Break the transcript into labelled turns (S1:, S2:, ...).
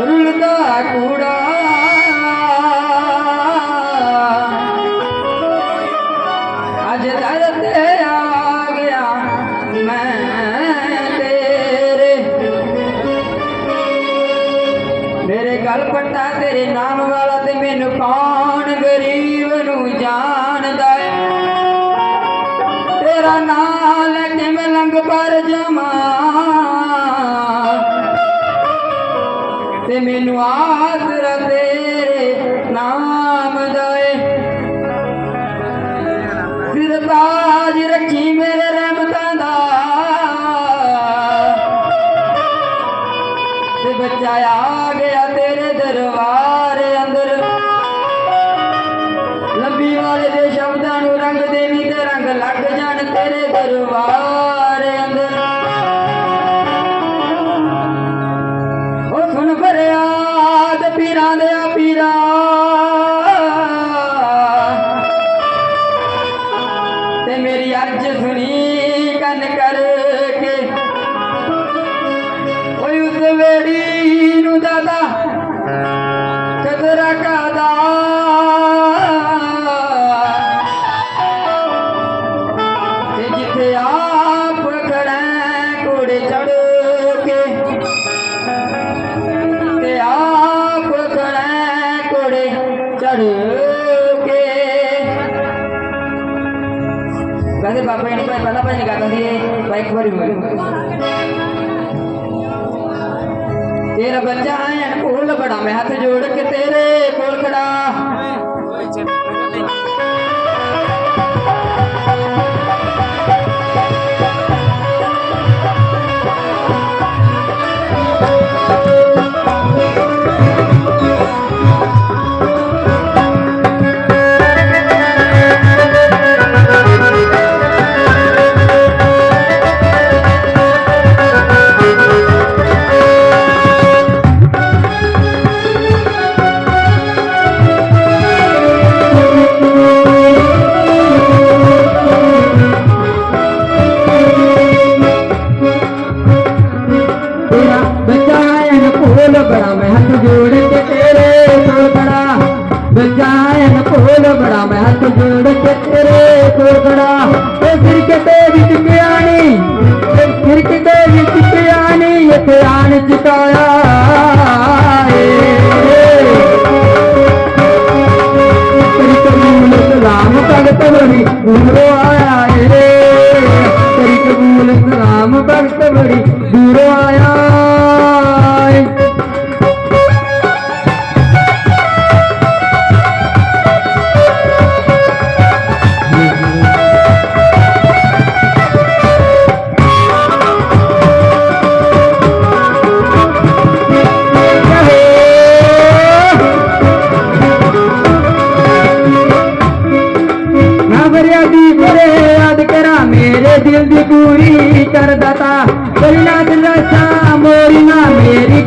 S1: ਰੁਲਦਾ ਕੂੜਾ। ਅੱਜ ਦਰ ਤੇ ਆ ਗਿਆ ਮੈਂ ਤੇਰੇ। ਮੇਰੇ ਗਲ ਪੱਟਾ ਤੇਰੇ ਨਾਮ ਵਾਲਾ ਤੇ ਮੈਨੂੰ ਕੌਣ ਗਰੀਬ ਨੂੰ ਜਾਣਦਾ ਤੇਰਾ ਨਾਮ ਲੈ ਕੇ ਮੈਂ ਲੰਗ ਪਰ ਜਾਵਾਂ। ਮੈਨੂੰ ਆਸਰਾ ਤੇਰੇ ਨਾਮ ਦਾ ਏ ਸਿਰ ਤਾਜ ਰੱਖੀ ਮੇਰੇ ਰਹਿਮਤਾਂ ਦਾ। ਤੇ ਬੱਚਾ ਆ ਗਿਆ ਤੇਰੇ ਦਰਬਾਰ ਅੰਦਰ। ਲੰਬੀ ਵਾਲੇ ਦੇ ਸ਼ਬਦਾਂ ਨੂੰ ਰੰਗ ਦੇਵੀ ਤੇ ਰੰਗ ਲੱਗ ਜਾਣ ਤੇਰੇ ਦਰਬਾਰ ਕਦਰਾ ਕਾਦਾ ਤੇ ਜਿੱਥੇ ਆਪ ਖੜਾ ਕੋੜੇ ਚੜ ਕੇ, ਤੇ ਆਪ ਖੜਾ ਕੋੜੇ ਚੜ ਕੇ। ਕਹਿੰਦੇ ਬਾਬਾ ਜੀ ਨੇ ਕੋਈ ਪਹਿਲਾਂ ਭਾਈ ਗਾਤਾ ਸੀ ਇੱਕ ਵਾਰੀ ਹੋਇਆ ਤੇਰਾ ਬੱਚਾ ਹੈ ਕੋਲ ਬੜਾ ਮੈਂ ਹੱਥ ਜੋੜ ਕੇ ਤੇਰੇ ਕੋਲ ਖੜਾ। ਬੱਚਾ ਹੈ ਕੋਲ ਬੜਾ ਮੈਂ ਹੱਥ ਫਰਿਆਦੀ ਯਾਦ ਕਰਾਂ, ਮੇਰੇ ਦਿਲ ਦੀ ਪੂਰੀ ਕਰਦਾ ਤਾ ਕੋਈ ਨਾ ਦਿਲ ਰਸਾ ਮੋਰੀ ਨਾ ਮੇਰੀ